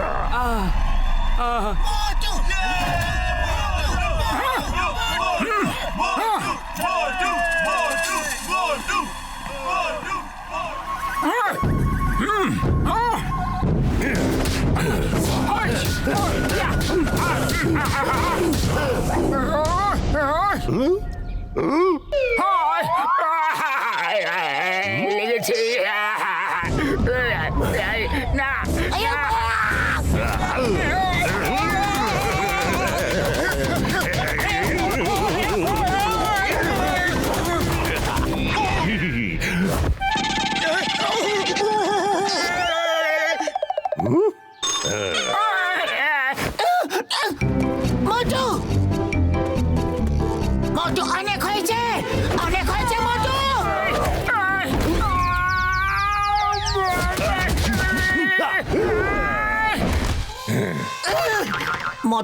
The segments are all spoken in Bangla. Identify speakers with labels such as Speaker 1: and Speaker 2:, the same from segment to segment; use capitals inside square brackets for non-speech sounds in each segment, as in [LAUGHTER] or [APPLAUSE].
Speaker 1: লেগেছে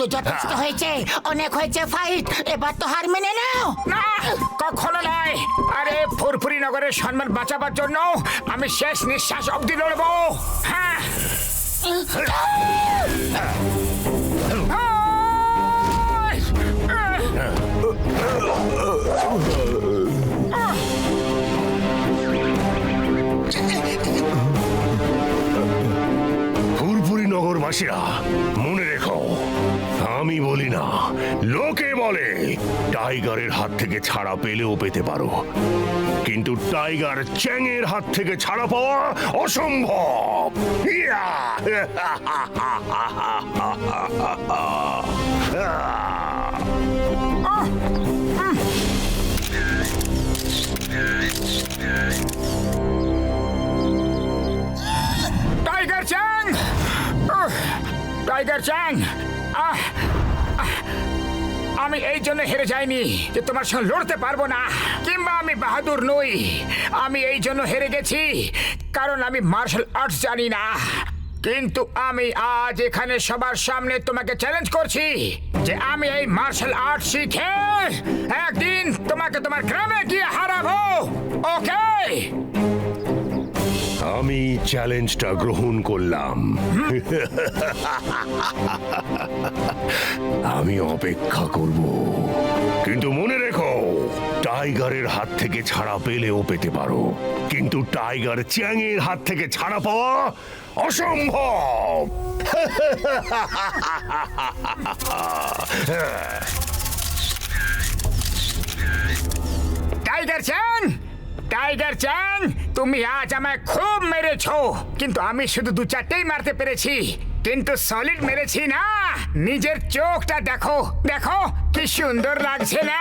Speaker 2: মোটু যথেষ্ট হয়েছে। অনেক হয়েছে ফাইট এবার তো হার মেনে নাও।
Speaker 1: না কখনো নয়। আরে ফুরফুরি নগরের সম্মান বাঁচাবার জন্য আমি শেষ নিঃশ্বাস অবধি লড়বো। হ্যাঁ।
Speaker 3: ফুরফুরি নগরবাসীরা মনে আমি বলি না। লোকে বলে, টাইগারের হাত থেকে ছাড়া পেলেও পেতে পারো। কিন্তু টাইগার চ্যাংয়ের হাত থেকে ছাড়া পাওয়া অসম্ভব!
Speaker 1: Tiger Chang! Tiger Chang! আমি এই জন্য হেরে যাইনি যে তোমার সঙ্গে লড়তে পারব না, কিংবা আমি বাহাদুর নই। আমি এই জন্য হেরে গেছি, কারণ আমি মার্শাল আর্টস জানি না। কিন্তু আমি আজ এখানে সবার সামনে তোমাকে চ্যালেঞ্জ করছি যে আমি এই মার্শাল আর্ট শিখে একদিন তোমাকে তোমার গ্রামে গিয়ে হারাবো। ওকে
Speaker 3: আমি চ্যালেঞ্জটা গ্রহণ করলাম। আমি অপেক্ষা করব। কিন্তু মনে রেখো, টাইগারের হাত থেকে ছাড়া পেলেও পেতে পারো। কিন্তু টাইগার চ্যাংয়ের হাত থেকে ছাড়া পাওয়া অসম্ভব।
Speaker 1: Tiger Chang! টাইগার চ্যাং তুমি আজ আমায় খুব মেরেছ। কিন্তু আমি শুধু দু চারটেই মারতে পেরেছি, কিন্তু সলিড মেরেছি না। নিজের চোখটা দেখো দেখো, কি সুন্দর লাগছে না।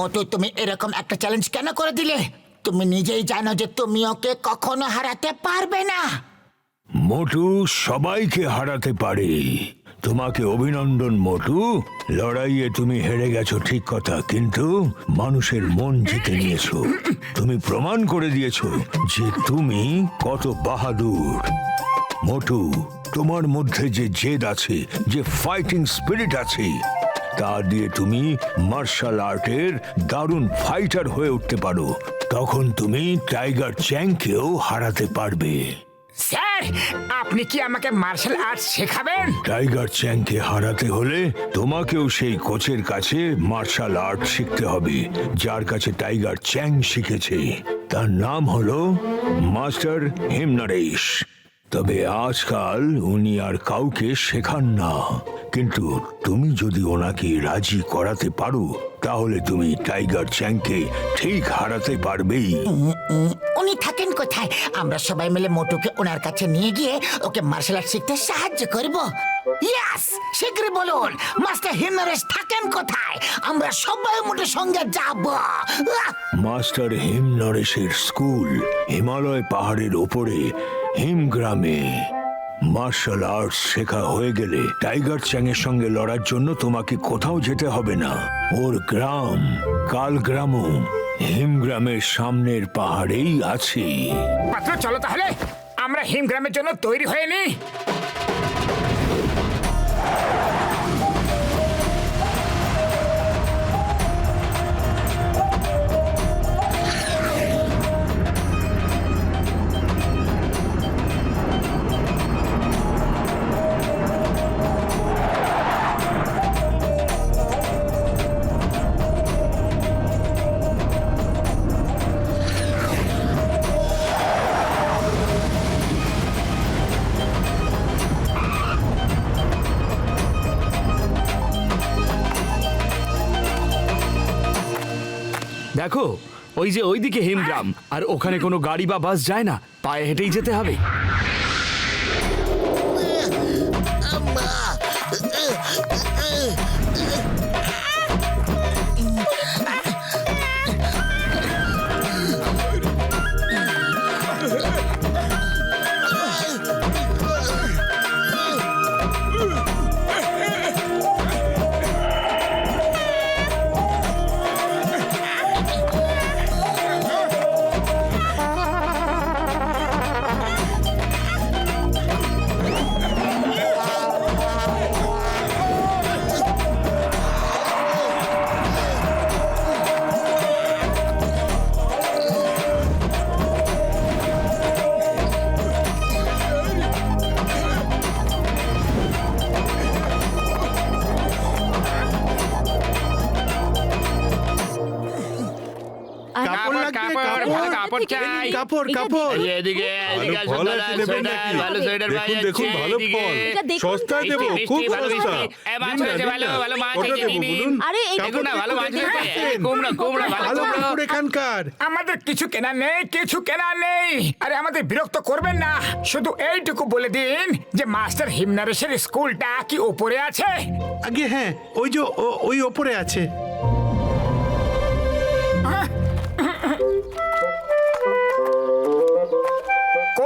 Speaker 2: মোটু তুমি এরকম একটা চ্যালেঞ্জ কেন করে দিলে? তুমি নিজেই জানো যে তুমি ওকে কখনো হারাতে পারবে না।
Speaker 4: মোটু সবাইকে হারাতে পারে। তোমাকে অভিনন্দন মোটু। লড়াইয়ে তুমি হেরে গেছো, ঠিক কথা। কিন্তু মানুষের মন জিতে নিয়েছো। তুমি প্রমাণ করে দিয়েছ যে তুমি কত বাহাদুর। মোটু, তোমার মধ্যে যে জেদ আছে, যে ফাইটিং স্পিরিট আছে তা দিয়ে তুমি মার্শাল আর্টের দারুণ ফাইটার হয়ে উঠতে পারো। তখন তুমি টাইগার চ্যাংকেও হারাতে পারবে।
Speaker 1: স্যার আপনি কি আমাকে মার্শাল আর্টস শেখাবেন?
Speaker 4: টাইগার চ্যাংকে হারাতে হলে তোমাকেও সেই কোচের কাছে মার্শাল আর্ট শিখতে হবে যার কাছে টাইগার চ্যাং শিখেছে। তার নাম হলো মাস্টার হিমনারেশ। তবে আজকাল উনি আর কাউকে শেখান না। কিন্তু তুমি যদি ওনাকে রাজি করাতে পারো তাহলে তুমি টাইগার চ্যাংকে ঠিক হারাতে পারবেই।
Speaker 2: উনি থাকেন কোথায়? আমরা সবাই মিলে মোটুকে ওনার কাছে নিয়ে গিয়ে ওকে মার্শাল আর্ট শিখতে সাহায্য করব। ইয়াস শীঘ্রই বলুন মাস্টার হিমনারেশ থাকেন কোথায়? আমরা সবাই মোটের সঙ্গে যাব।
Speaker 4: মাস্টার হিম নরেশের স্কুল হিমালয় পাহাড়ের ওপরে। হিমগ্রামে মার্শাল আর্টস শেখা হয়ে গেলে টাইগার চ্যাংয়ের সঙ্গে লড়ার জন্য তোমাকে কোথাও যেতে হবে না। ওর গ্রাম, কালগ্রামও হিমগ্রামের সামনের পাহাড়েই আছে।
Speaker 1: চলো তাহলে। আমরা হিমগ্রামের জন্য তৈরি হয়ে নি।
Speaker 5: দেখো, ওই যে ওইদিকে হিমগ্রাম, আর ওখানে কোনো গাড়ি বা বাস যায় না, পায়ে হেঁটেই যেতে হবে। কাপড় কাপড়
Speaker 1: এই এদিকে এদিকে আসুন
Speaker 6: ফল
Speaker 1: দাদা,
Speaker 6: আছে নেবেন
Speaker 1: সোয়েটার,
Speaker 6: নাকি?
Speaker 1: ভালো সোয়েটার পাওয়া
Speaker 6: দেখুন, দেখুন,
Speaker 1: যাচ্ছে,
Speaker 6: ভালো
Speaker 1: এদিকে।
Speaker 6: ফল।
Speaker 7: এটা দেখুন
Speaker 6: সস্তায়
Speaker 7: তো।
Speaker 6: দেবো
Speaker 1: মিষ্টি,
Speaker 6: খুব
Speaker 1: মিষ্টি, ভালো
Speaker 6: সস্তা
Speaker 1: মিষ্টি। এ, মাছ
Speaker 6: দিন না,
Speaker 1: হয়েছে,
Speaker 6: দিন
Speaker 1: ভালো,
Speaker 6: না।
Speaker 1: ভালো মাছ
Speaker 6: কটা
Speaker 1: হয়েছে,
Speaker 6: দেবো
Speaker 1: নিন,
Speaker 6: বলুন?
Speaker 7: আরে, এই
Speaker 1: দেখুন না, ভালো মাছ হয়েছে।
Speaker 6: দেখছেন?
Speaker 1: কুমড়ো, কুমড়ো, ভালো
Speaker 6: ভালো
Speaker 1: কুমড়ো।
Speaker 6: কাপড় এখানকার
Speaker 1: আমাদের কিছু কেনা নেই কিছু কেনা নেই আরে আমাদের বিরক্ত করবেন না শুধু এইটুকু বলে দিন যে মাস্টার হিমনারেশের স্কুলটা কি উপরে আছে
Speaker 6: আগে হ্যাঁ ওই যে ও- ওই ওপরে আছে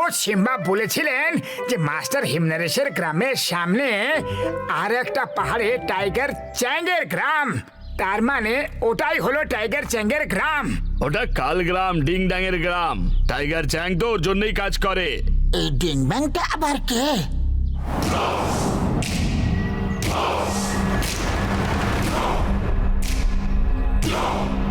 Speaker 1: কোচ সিম্বা বলেছিলেন যে মাস্টার হিমনারেশের গ্রামের সামনে আর একটা পাহাড়ে টাইগার চ্যাঙ্গের গ্রাম। তার মানে ওটাই হলো টাইগার চ্যাঙ্গের গ্রাম।
Speaker 5: ওটা কাল গ্রাম ডিং ডাং এর গ্রাম। টাইগার চ্যাং তো ওর জন্যই কাজ করে।
Speaker 2: এই ডিং ব্যাংটা আবার কে?
Speaker 1: শান্তি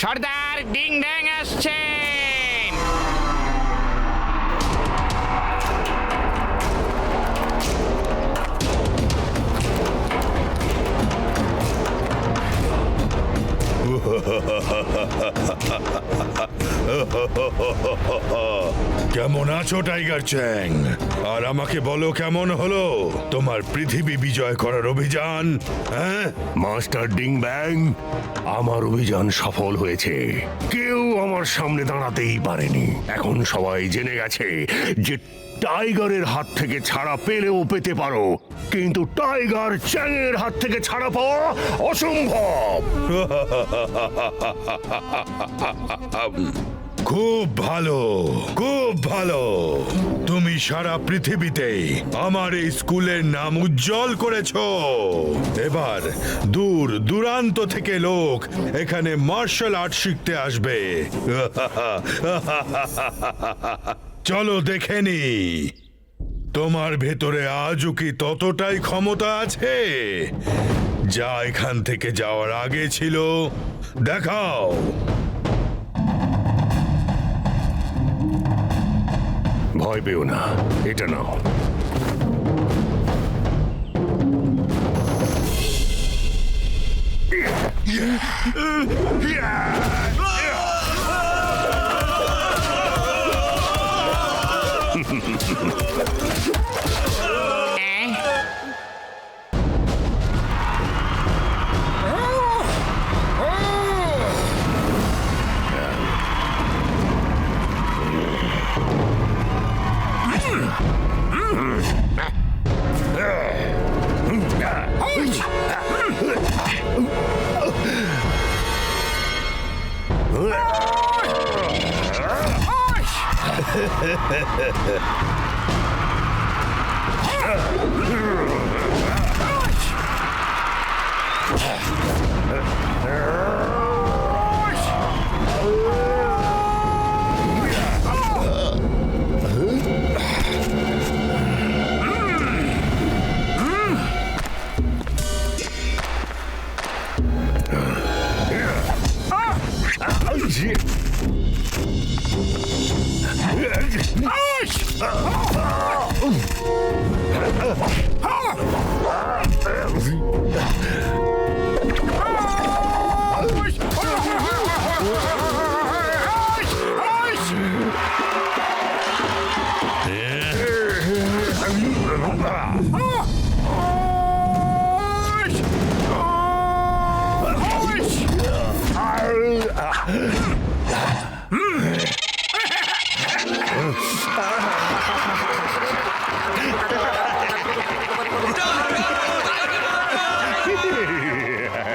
Speaker 1: সবাই [LAUGHS]
Speaker 8: কেমন আছো, টাইগার চ্যাং? আর আমাকে বলো কেমন হলো? তোমার পৃথিবী বিজয় করার অভিযান হ্যাঁ?
Speaker 3: মাস্টার ডিং ব্যাং, আমার অভিযান সফল হয়েছে। কেউ আমার সামনে দাঁড়াতেই পারেনি। এখন সবাই জেনে গেছে যে টাইগারের হাত থেকে ছাড়া পেলেও পেতে পারো। কিন্তু টাইগার চ্যাংয়ের হাত থেকে ছাড়া পাওয়া অসম্ভব। [LAUGHS]
Speaker 8: খুব ভালো খুব ভালো। তুমি সারা পৃথিবীতে আমার এই স্কুলের নাম উজ্জ্বল করেছ। এবার দূর দূরান্ত থেকে লোক এখানে মার্শাল আর্ট শিখতে আসবে। [LAUGHS] চলো দেখে নি। তোমার ভেতরে আজও কি ততটাই ক্ষমতা আছে? যা এখান থেকে যাওয়ার আগে ছিল। দেখাও।
Speaker 3: ভয় পেও না। এটা নাও।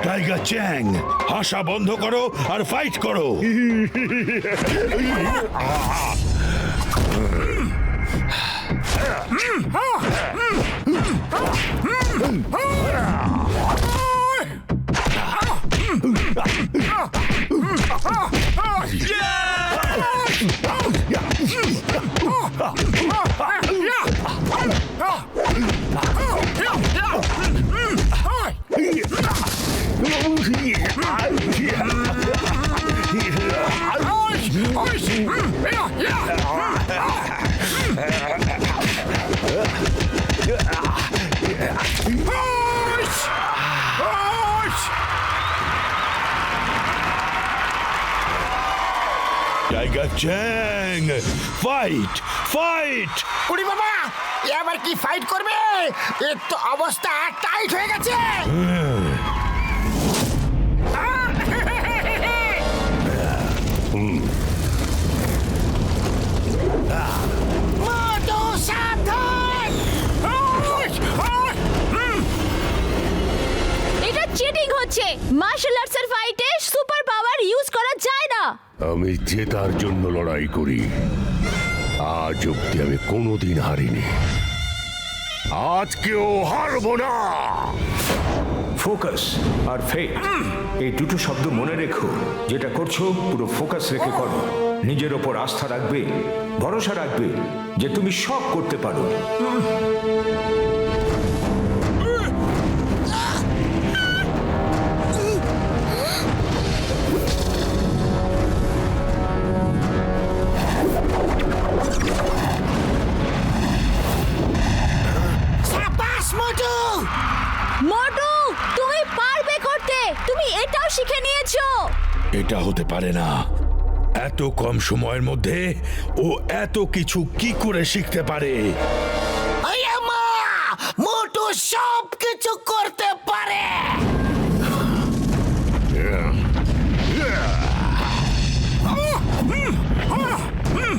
Speaker 8: টাইগার চ্যাং হাসা বন্ধ করো আর ফাইট করো টাইগার চ্যাং ফাইট ফাইট
Speaker 2: উড়ি বাবা এ আবার কি ফাইট করবে? এর তো অবস্থা টাইট হয়ে গেছে।
Speaker 3: কোনোদিন হারিনি। আজকেও হারবো না।
Speaker 4: ফোকাস আর ফেট, এই দুটো শব্দ মনে রেখো। যেটা করছ, পুরো ফোকাস রেখে করো। নিজের ওপর আস্থা রাখবে, ভরসা রাখবে যে তুমি সব করতে পারো।
Speaker 2: সাবাস মোটু
Speaker 7: তুমি পারবে করতে। তুমি এটাও শিখে নিয়েছো।
Speaker 8: এটা হতে পারে না। এত কম সময়ের মধ্যে ও এত কিছু কি করে শিখতে পারে?
Speaker 2: মোটু সব কিছু করতে পারে।
Speaker 4: ফুরফুরি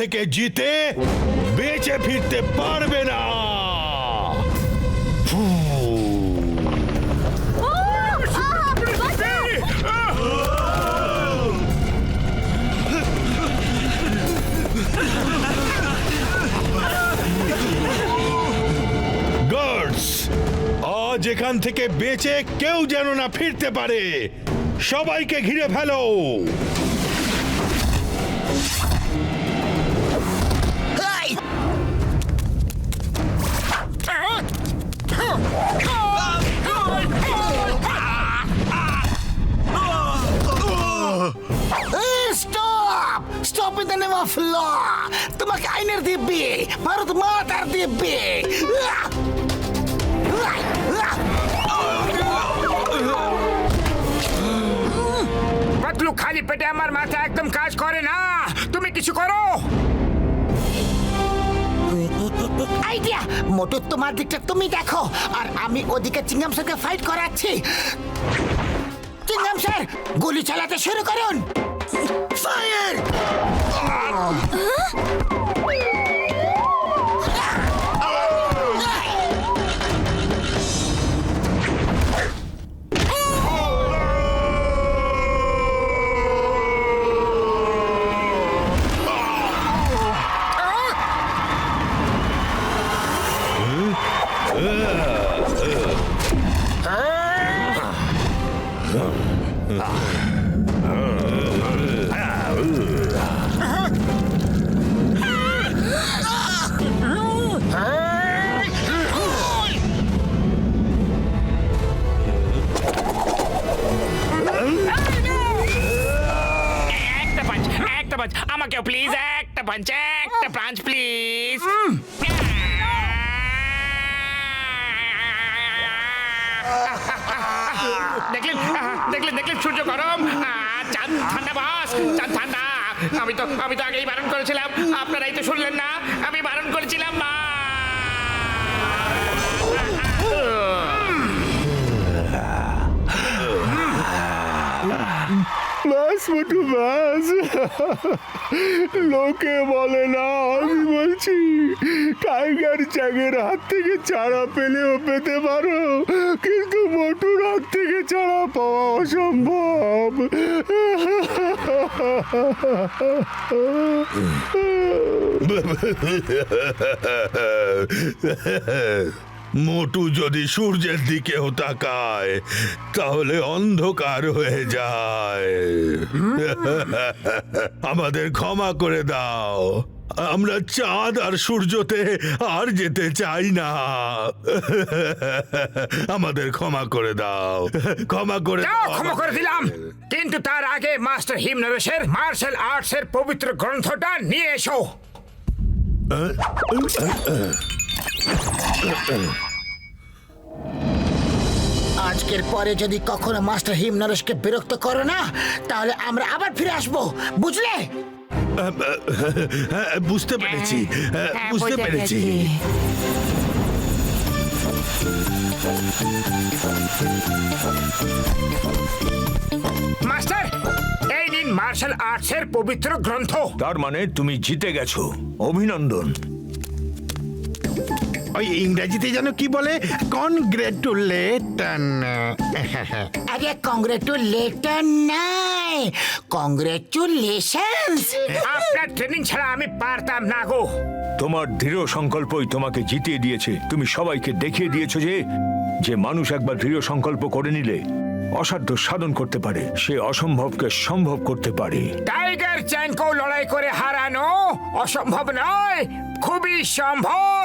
Speaker 8: থেকে জিতে বেঁচে ফিরতে পারবে না। এখান থেকে বেঁচে কেউ যেন না ফিরতে পারে। সবাইকে ঘিরে ফেলো।
Speaker 2: অফ ল তোমাকে আইনের দিব্যি ভারত মাতার দিব্যি।
Speaker 1: পাতলু খালি পেটে আমার মাথা একদম কাজ করে না। তুমি কিছু করো।
Speaker 2: আইডিয়া! মোটু তোমার দিকটা তুমি দেখো আর আমি ওদিকে চিংগাম স্যারকে ফাইট করাচ্ছি। চিংগাম স্যার গুলি চালাতে শুরু করুন। Fire
Speaker 1: Ah! Huh? দেখলেন দেখলেন দেখলেন, সূর্য গরম। চাঁদ ঠান্ডা বাস, চাঁদ ঠান্ডা। আমি তো আমি তো আগেই বারণ করেছিলাম। আপনারাই তো শুনলেন না, আমি বারণ করেছিলাম, মা।
Speaker 4: বাস মোটু বাস লোকে বলে না, আমি বলছি টাইগার চ্যাংয়ের হাত থেকে চারা পেলেও পেতে পারো, কিন্তু মোটুর হাত থেকে চারা পাওয়া অসম্ভব। [LAUGHS]
Speaker 8: মোটু যদি সূর্যের দিকেও তাকায় তাহলে অন্ধকার হয়ে যায়। আমাদের ক্ষমা করে দাও। আমরা চাঁদ আর সূর্যতে আর যেতে চাই না। আমাদের ক্ষমা করে দাও। ক্ষমা করে দাও
Speaker 1: ক্ষমা করে দিলাম। কিন্তু তার আগে মাস্টার হিমনরেশের মার্শাল আর্টস এর পবিত্র গ্রন্থটা নিয়ে এসো।
Speaker 2: আজকের পরে যদি কখনো মাস্টার হিম নরেশকে বিরক্ত করো না তাহলে আমরা আবার ফিরে আসব বুঝলে?
Speaker 8: হ্যাঁ, বুঝতে পেরেছি। হ্যাঁ, বুঝতে পেরেছি।
Speaker 1: মাস্টার এই নিন মার্শাল আর্টস এর পবিত্র গ্রন্থ।
Speaker 4: তার মানে তুমি জিতে গেছো। অভিনন্দন।
Speaker 6: ওই ইংরেজিতে যেন কি বলে? কনগ্রেটুলেটন
Speaker 2: আরে কংগ্রেচুলেটন নাই কংগ্রেচুলেশনস
Speaker 1: আপনার ট্রেনিং ছাড়া আমি পারতাম না গো।
Speaker 4: তোমার দৃঢ় সংকল্পই তোমাকে জিতিয়ে দিয়েছে। তুমি সবাইকে দেখিয়ে দিয়েছ যে যে মানুষ একবার দৃঢ় সংকল্প করে নিলে অসাধ্য সাধন করতে পারে। সে অসম্ভবকে সম্ভব করতে পারে।
Speaker 1: টাইগার চ্যাংকেও লড়াই করে হারানো অসম্ভব নয় খুবই সম্ভব।